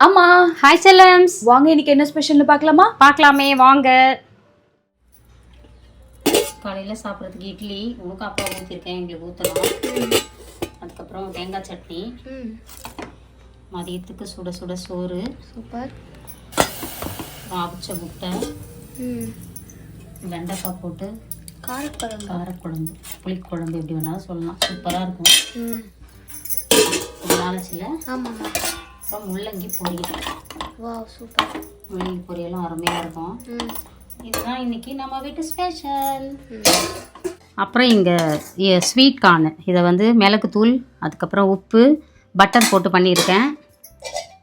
ஆமா. ஹாய் செல்லம்ஸ் வாங்க இன்னைக்கு என்ன ஸ்பெஷல்னு பார்க்கலாமா? பார்க்கலாமே வாங்க. காலையில் சாப்பிட்றதுக்கு இட்லி உனக்கு அப்பா ஊற்றிருக்கேன் எங்களுக்கு ஊற்றலாம் அதுக்கப்புறம் தேங்காய் சட்னி. மதியத்துக்கு சுட சுட சோறு. சூப்பர். அவிச்ச முட்டை. வெண்டைக்காய் போட்டு காரக்குழம்பு. காரக்குழம்பு. புளிக்குழம்பு எப்படி வேணாலும் சொல்லலாம். சூப்பராக இருக்கும். நாளைச்சில் ஆமாம்மா. அப்புறம் முள்ளங்கி பொரியல் வாவ் சூப்பர். முள்ளங்கி பொரியலும் அருமையாக இருக்கும். இதுதான் இன்னைக்கு நம்ம வீட்டு ஸ்பெஷல். அப்புறம் இங்கே ஸ்வீட் கார்னு. இதை வந்து மிளகுத்தூள் அதுக்கப்புறம் உப்பு பட்டர் போட்டு பண்ணியிருக்கேன்.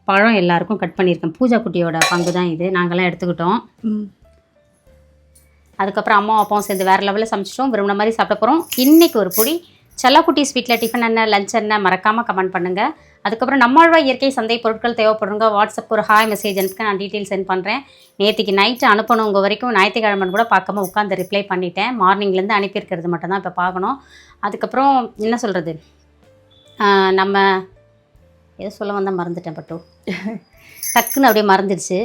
பழம் எல்லாருக்கும் கட் பண்ணியிருக்கேன். பூஜா குட்டியோட பங்கு தான் இது. நாங்கள்லாம் எடுத்துக்கிட்டோம். அதுக்கப்புறம் அம்மா அப்பாவும் சேர்ந்து வேறு லெவலில் சமைச்சிட்டோம். விரும்பின மாதிரி சாப்பிட போகிறோம் இன்றைக்கி ஒரு பொடி செல்லக்குட்டி ஸ்வீட்டில் டிஃபன் என்ன லஞ்ச் என்ன மறக்காமல் கமெண்ட் பண்ணுங்கள் அதுக்கப்புறம் நம்மளோட இயற்கை சந்தை பொருட்கள் தேவைப்படுங்க வாட்ஸ்அப்புக்கு ஒரு ஹாய் மெசேஜ் அனுப்புங்க நான் டீட்டெயில் சென்ட் பண்ணுறேன் நேற்றுக்கு நைட்டு அனுப்பணும் உங்கள் வரைக்கும் ஞாயிற்றுக்கிழமைன்னு கூட பார்க்காம உட்காந்து ரிப்ளை பண்ணிட்டேன். மார்னிங்லேருந்து அனுப்பியிருக்கிறது மட்டும்தான் இப்போ பார்க்கணும். அதுக்கப்புறம் என்ன சொல்கிறது நம்ம ஏதோ சொல்ல வந்தால் மறந்துட்டேன் பட்டு. டக்குன்னு அப்படியே மறந்துடுச்சு.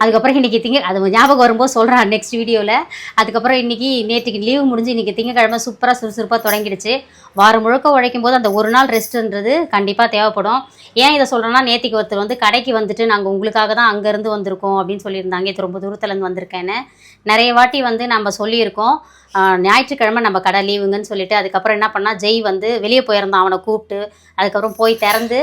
அதுக்கப்புறம் இன்னைக்கு திங்க அது ஞாபகம் வரும்போது சொல்கிறேன் நெக்ஸ்ட் வீடியோவில் அதுக்கப்புறம் இன்னைக்கு நேற்றுக்கு லீவு முடிஞ்சு இன்னைக்கு திங்கக்கிழமை சூப்பராக சுறுசுறுப்பாக தொடங்கிடுச்சு. வாரம் முழுக்க உழைக்கும் போது அந்த ஒரு நாள் ரெஸ்ட்டுன்றது கண்டிப்பாக தேவைப்படும். ஏன் இதை சொல்கிறேன்னா நேற்றுக்கு ஒருத்தர் வந்து கடைக்கு வந்துட்டு நாங்கள் உங்களுக்காக தான் அங்கேருந்து வந்திருக்கோம் அப்படின்னு சொல்லியிருந்தாங்க. இது ரொம்ப தூரத்துலேருந்து வந்திருக்கேன்னு. நிறைய வாட்டி வந்து நம்ம சொல்லியிருக்கோம். ஞாயிற்றுக்கிழமை நம்ம கடை லீவுங்கன்னு சொல்லிட்டு அதுக்கப்புறம் என்ன பண்ணா ஜெய் வந்து வெளியே போயிருந்தான் அவனை கூப்பிட்டு. அதுக்கப்புறம் போய் திறந்து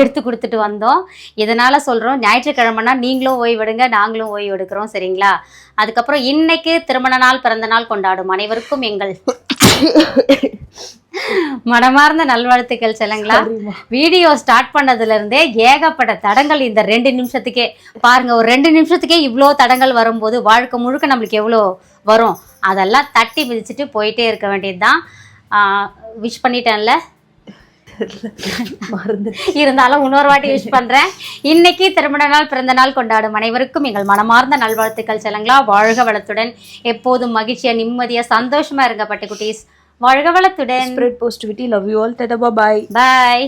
எடுத்து கொடுத்துட்டு வந்தோம். இதனால சொல்கிறோம் ஞாயிற்றுக்கிழமைனா நீங்களும் ஓய்வெடுங்க நாங்களும் ஓய்வு எடுக்கிறோம் சரிங்களா? அதுக்கப்புறம் இன்னைக்கு திருமண நாள் பிறந்த நாள் கொண்டாடும் அனைவருக்கும் எங்கள் மனமார்ந்த நல்வாழ்த்துக்கள் செல்லுங்களா. வீடியோ ஸ்டார்ட் பண்ணதுல இருந்தே ஏகப்பட்ட தடங்கள் இந்த ரெண்டு நிமிஷத்துக்கே. பாருங்க ஒரு ரெண்டு நிமிஷத்துக்கே இவ்வளோ தடங்கள் வரும்போது வாழ்க்கை முழுக்க நம்மளுக்கு எவ்வளோ வரும்? அதெல்லாம் தட்டி மிதிச்சுட்டு போயிட்டே இருக்க வேண்டியதுதான். விஷ் பண்ணிட்டேன்ல. மறந்து இருந்தாலும் இன்னொரு வாட்டி விஷ் பண்றேன். இன்னைக்கு திருமண நாள் பிறந்த நாள் கொண்டாடும் அனைவருக்கும் எங்கள் மனமார்ந்த நல்வாழ்த்துக்கள் செல்லுங்களா. வாழ்க வளத்துடன். எப்போதும் மகிழ்ச்சியா நிம்மதியா சந்தோஷமா இருங்க பட்டுக்குட்டீஸ். வாழ்க வளத்துடன். Spread positivity love you all tata bye bye